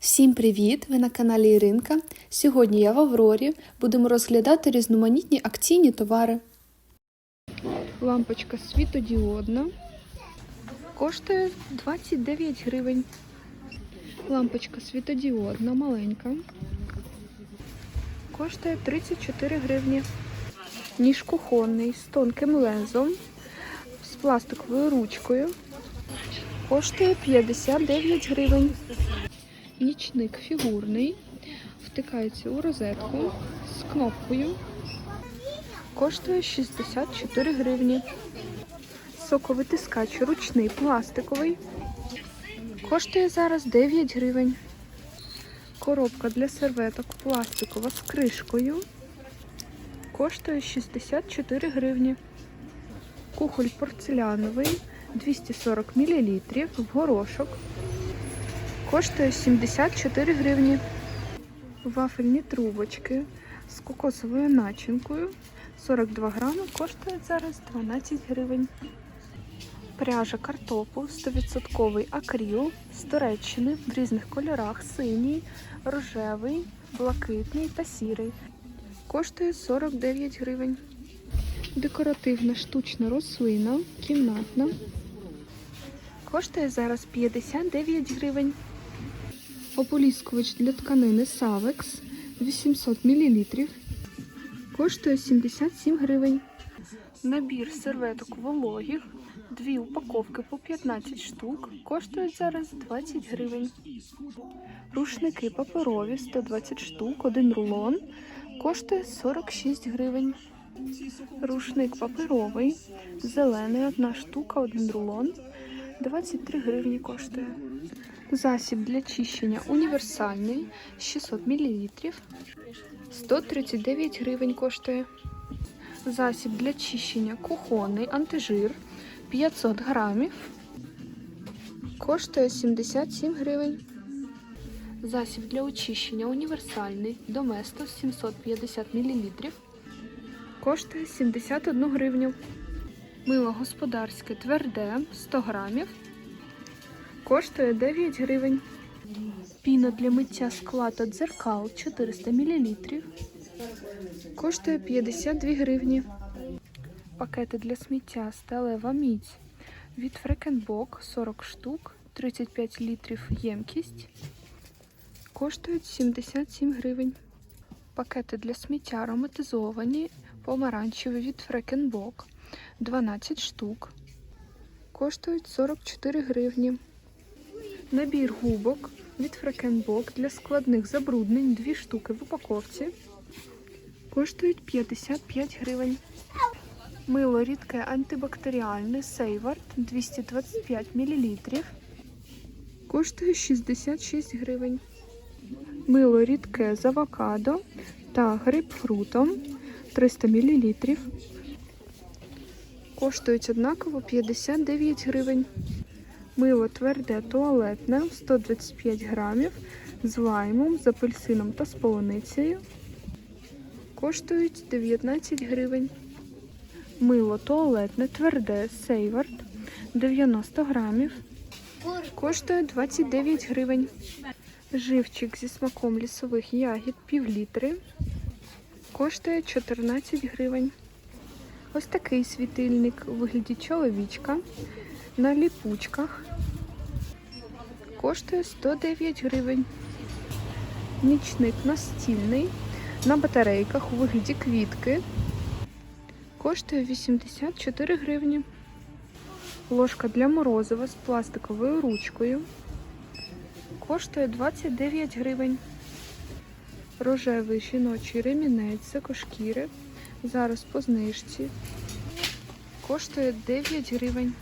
Всім привіт! Ви на каналі Іринка. Сьогодні я в Аврорі. Будемо розглядати різноманітні акційні товари. Лампочка світодіодна. Коштує 29 гривень. Лампочка світодіодна, маленька. Коштує 34 гривні. Ніж кухонний з тонким лезом, з пластиковою ручкою. Коштує 59 гривень. Нічник фігурний. Втикається у розетку з кнопкою. Коштує 64 гривні. Соковитискач ручний пластиковий. Коштує зараз 9 гривень. Коробка для серветок пластикова з кришкою. Коштує 64 гривні. Кухоль порцеляновий 240 мл в горошок. Коштує 74 гривні. Вафельні трубочки з кокосовою начинкою. 42 грами коштують зараз 12 гривень. Пряжа картопу 100% акріл з Туреччини в різних кольорах: синій, рожевий, блакитний та сірий. Коштує 49 гривень. Декоративна штучна рослина, кімнатна. Коштує зараз 59 гривень. Ополіскувач для тканини Savex 800 мл. Коштує 77 гривень. Набір серветок вологих. Дві упаковки по 15 штук. Коштують зараз 20 гривень. Рушники паперові 120 штук, один рулон. Коштує 46 гривень. Рушник паперовий, зелений, одна штука, один рулон. 23 гривні коштує. Засіб для чищення універсальний 600 мл. 139 гривень коштує. Засіб для чищення кухонний антижир 500 грамів. Коштує 77 гривень. Засіб для очищення універсальний Доместос 750 мл. Коштує 71 гривню. Мило господарське тверде 100 грамів. Коштує 9 гривень. Піна для миття скла та дзеркал 400 мл. Коштує 52 гривні. Пакети для сміття сталева міць від Фрекенбок 40 штук, 35 літрів ємкість. Коштують 77 гривень. Пакети для сміття ароматизовані, помаранчеві від Фрекенбок 12 штук. Коштують 44 гривні. Набір губок від Фрекенбок для складних забруднень 2 штуки в упаковці. Коштують 55 гривень. Мило рідке антибактеріальне Сейвард 225 мл. Коштує 66 гривень. Мило рідке з авокадо та грейпфрутом 300 мл. Коштують однаково 59 гривень. Мило тверде туалетне 125 грамів з лаймом, з апельсином та з полуницею. Коштують 19 гривень. Мило туалетне тверде Сейвард 90 грамів. Коштує 29 гривень. Живчик зі смаком лісових ягід пів літри. Коштує 14 гривень. Ось такий світильник у вигляді чоловічка на ліпучках. Коштує 109 гривень. Нічник настільний на батарейках у вигляді квітки. Коштує 84 гривні. Ложка для морозива з пластиковою ручкою. Коштує 29 гривень. Рожевий жіночий ремінець з екошкіри. Зараз по знижці. Коштує 9 гривень.